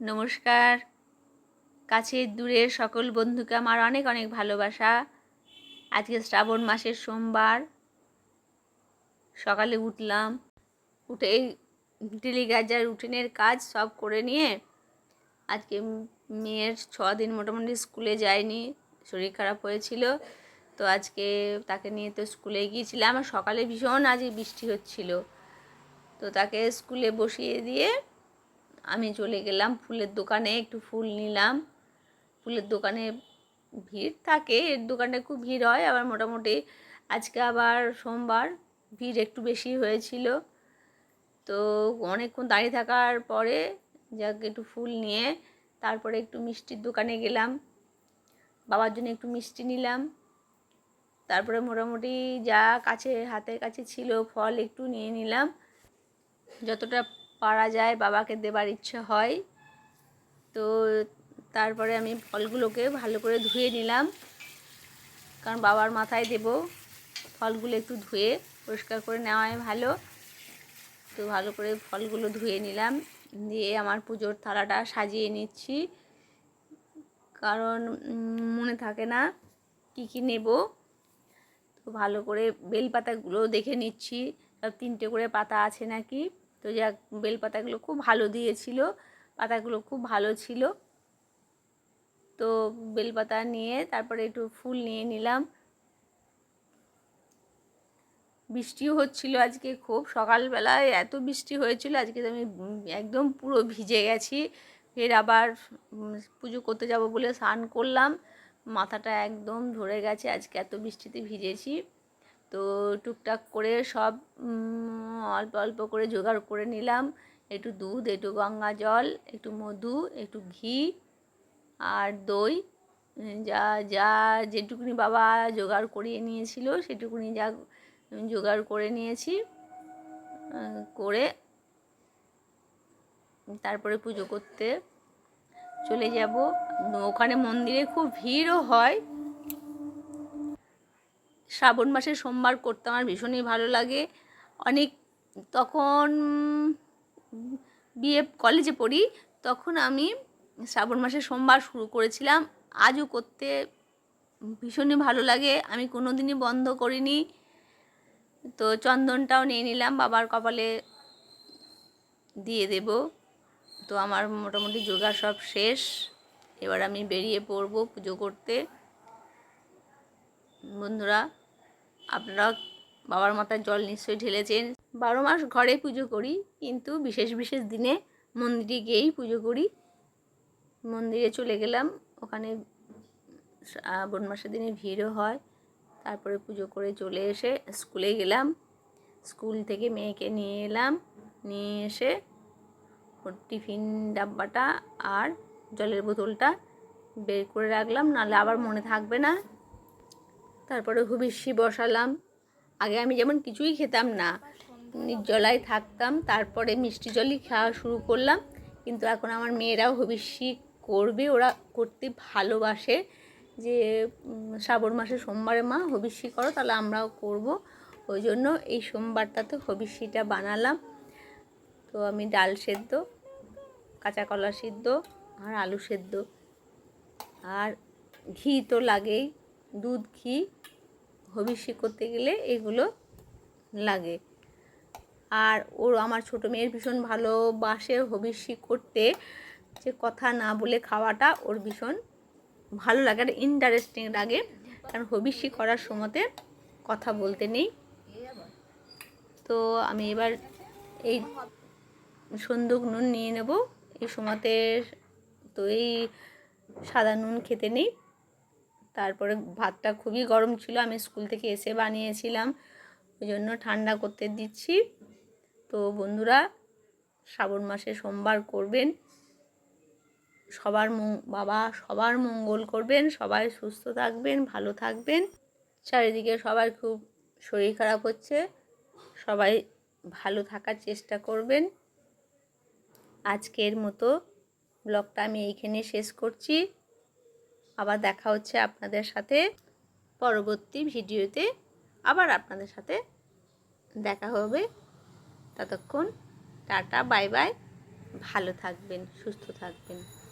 নমস্কার। কাছের দূরের সকল বন্ধুকে আমার অনেক অনেক ভালোবাসা। আজকে শ্রাবণ মাসের সোমবার। সকালে উঠলাম, উঠে ডেলি গাজার রুটিনের কাজ সব করে নিয়ে আজকে মেয়ের ছ দিন মোটামুটি স্কুলে যায়নি, শরীর খারাপ হয়েছিল। তো আজকে তাকে নিয়ে তো স্কুলে গিয়েছিলাম, আর সকালে ভীষণ আজকে বৃষ্টি হচ্ছিল। তো তাকে স্কুলে বসিয়ে দিয়ে আমি চলে গেলাম ফুলের দোকানে, একটু ফুল নিলাম। ফুলের দোকানে ভিড় থাকে, এর দোকানে খুব ভিড় হয়। আবার মোটামুটি আজকে আবার সোমবার, ভিড় একটু বেশি হয়েছিল। তো অনেকক্ষণ দাঁড়িয়ে থাকার পরে যাক একটু ফুল নিয়ে, তারপরে একটু মিষ্টির দোকানে গেলাম। বাবার জন্য একটু মিষ্টি নিলাম। তারপরে মোটামুটি যা কাছে, হাতের কাছে ছিল, ফল একটু নিয়ে নিলাম। যতটা পারা যায়, বাবাকে দেবার ইচ্ছে হয়। তো তারপরে আমি ফলগুলোকে ভালো করে ধুয়ে নিলাম। কারণ বাবার মাথায় দেব ফলগুলো একটু ধুয়ে, পরিষ্কার করে নেওয়াই ভালো। তো ভালো করে ফলগুলো ধুয়ে নিলাম। দিয়ে আমার পুজোর থালাটা সাজিয়ে নিচ্ছি। কারণ মনে থাকে না কি কি নেব। তো ভালো করে বেলপাতাগুলো দেখে নিচ্ছি। সব তিনটে করে পাতা আছে নাকি? তো যাক, বেলপাতাগুলো খুব ভালো দিয়েছিল, পাতাগুলো খুব ভালো ছিল। তো বেলপাতা নিয়ে তারপরে একটু ফুল নিয়ে নিলাম। বৃষ্টিও হচ্ছিল আজকে খুব, সকালবেলায় এত বৃষ্টি হয়েছিল, আজকে আমি একদম পুরো ভিজে গেছি। ফের আবার পুজো করতে যাব বলে স্নান করলাম, মাথাটা একদম ধরে গেছে, আজকে এত বৃষ্টিতে ভিজেছি। তো টুকটাক করে সব অল্প অল্প করে জোগাড় করে নিলাম। একটু দুধ, একটু গঙ্গা জল, একটু মধু, একটু ঘি আর দই। যা যা যেটুকুনি বাবা জোগাড় করিয়ে নিয়েছিল সেটুকুনি যা জোগাড় করে নিয়েছি করে তারপরে পুজো করতে চলে যাব। ওখানে মন্দিরে খুব ভিড়ও হয়। শ্রাবণ মাসে সোমবার করতে আমার ভীষণই ভালো লাগে। অনেক তখন বিএ কলেজে পড়ি, তখন আমি শ্রাবণ মাসে সোমবার শুরু করেছিলাম। আজও করতে ভীষণই ভালো লাগে। আমি কোনো দিনই বন্ধ করিনি। তো চন্দনটাও নিয়ে নিলাম, বাবার কপালে দিয়ে দেব। তো আমার মোটামুটি যোগা সব শেষ। এবার আমি বেরিয়ে পড়ব পুজো করতে। বন্ধুরা, আপনারা বাবার মাথায় জল নিশ্চয়ই ঢেলেছেন। বারো মাস ঘরে পুজো করি, কিন্তু বিশেষ বিশেষ দিনে মন্দিরে গিয়েই পুজো করি। মন্দিরে চলে গেলাম, ওখানে শ্রাবণ মাসের দিনে ভিড়ও হয়। তারপরে পুজো করে চলে এসে স্কুলে গেলাম। স্কুল থেকে মেয়েকে নিয়ে এলাম, নিয়ে এসে ওর টিফিন ডাব্বাটা আর জলের বোতলটা বের করে রাখলাম, নাহলে আবার মনে থাকবে না। তারপরে হুবিসি বসালাম। আগে আমি যেমন কিছুই খেতাম না নির্জলায় থাকতাম, তারপরে মিষ্টি জলই খাওয়া শুরু করলাম। কিন্তু এখন আমার মেয়েরাও হবিষ্যি করবে, ওরা করতে ভালোবাসে যে শ্রাবণ মাসে সোমবারে মা হবিষ্যি করো, তাহলে আমরাও করব। ওই জন্য এই সোমবারটাতে হবিষ্যিটা বানালাম। তো আমি ডাল সেদ্ধ, কাঁচা কলা সিদ্ধ আর আলু সেদ্ধ। আর ঘি তো লাগেই। দুধ, ঘি হবিষ্যি করতে গেলে এগুলো লাগে। আর ওর, আমার ছোটো মেয়ের ভীষণ ভালোবাসে হবিষ্যি করতে। যে কথা না বলে খাওয়াটা ওর ভীষণ ভালো লাগে আর ইন্টারেস্টিং লাগে। কারণ হবিষ্যি করার সময়তে কথা বলতে নেই। তো আমি এবার এই সন্দুক নুন নিয়ে নেব। এই সময়তে তো এই সাদা নুন খেতে নেই। তারপরে ভাতটা খুবই গরম ছিল, আমি স্কুল থেকে এসে বানিয়েছিলাম। ওই জন্য ঠান্ডা করতে দিচ্ছি। তো বন্ধুরা, শ্রাবণ মাসে সোমবার করবেন, সবার বাবা সবার মঙ্গল করবেন, সবাই সুস্থ থাকবেন, ভালো থাকবেন। চারিদিকে সবার খুব শরীর খারাপ হচ্ছে, সবাই ভালো থাকার চেষ্টা করবেন। আজকের মতো ব্লগটা আমি এইখানে শেষ করছি। আবার দেখা হচ্ছে আপনাদের সাথে পরবর্তী ভিডিওতে। আবার আপনাদের সাথে দেখা হবে। ততক্ষণ টাটা, বাই বাই। ভালো থাকবেন, সুস্থ থাকবেন।